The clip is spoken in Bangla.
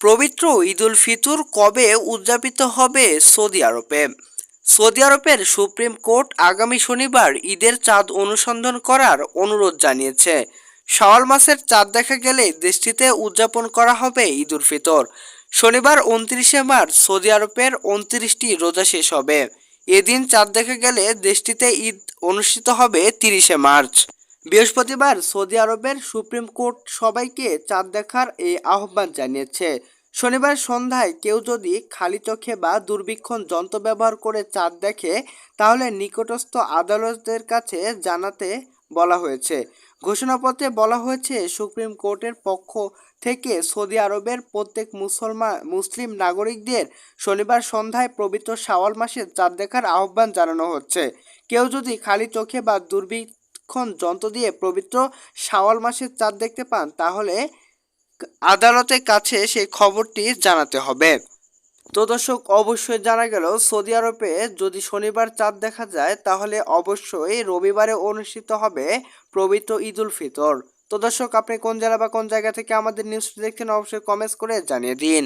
পবিত্র ঈদুল ফিতর কবে উদযাপিত হবে সৌদি আরবে? সৌদি আরবের সুপ্রিম কোর্ট আগামী শনিবার ঈদের চাঁদ অনুসন্ধান করার অনুরোধ জানিয়েছে। শাওয়াল মাসের চাঁদ দেখা গেলে দেশটিতে উদযাপন করা হবে ঈদুল ফিতর। শনিবার উনত্রিশে মার্চ সৌদি আরবের উনত্রিশটি রোজা শেষ হবে। এদিন চাঁদ দেখা গেলে দেশটিতে ঈদ অনুষ্ঠিত হবে তিরিশে মার্চ। বৃহস্পতিবার সৌদি আরবের সুপ্রিম কোর্ট সবাইকে চাঁদ দেখার এই আহ্বান জানিয়েছে। শনিবার সন্ধ্যায় কেউ যদি খালি চোখে বা দূরবীক্ষণ যন্ত্র ব্যবহার করে চাঁদ দেখে, তাহলে নিকটস্থ আদালতের কাছে জানাতে বলা হয়েছে। ঘোষণাপত্রে বলা হয়েছে, সুপ্রিম কোর্টের পক্ষ থেকে সৌদি আরবের প্রত্যেক মুসলমান মুসলিম নাগরিকদের শনিবার সন্ধ্যায় পবিত্র শাওয়াল মাসে চাঁদ দেখার আহ্বান জানানো হচ্ছে। কেউ যদি খালি চোখে বা দূরবীক্ষণ যন্ত্র দিয়ে পবিত্র শাওয়াল মাসের চাঁদ দেখতে পান, তাহলে আদালতের কাছে সেই খবরটি জানাতে হবে। তো দর্শক, অবশ্যই জানা গেল, সৌদি আরবে যদি শনিবার চাঁদ দেখা যায়, তাহলে অবশ্যই রবিবারে অনুষ্ঠিত হবে পবিত্র ঈদুল ফিতর। তো দর্শক, আপনি কোন জেলা বা কোন জায়গা থেকে আমাদের নিউজটি দেখছেন, অবশ্যই কমেন্টস করে জানিয়ে দিন।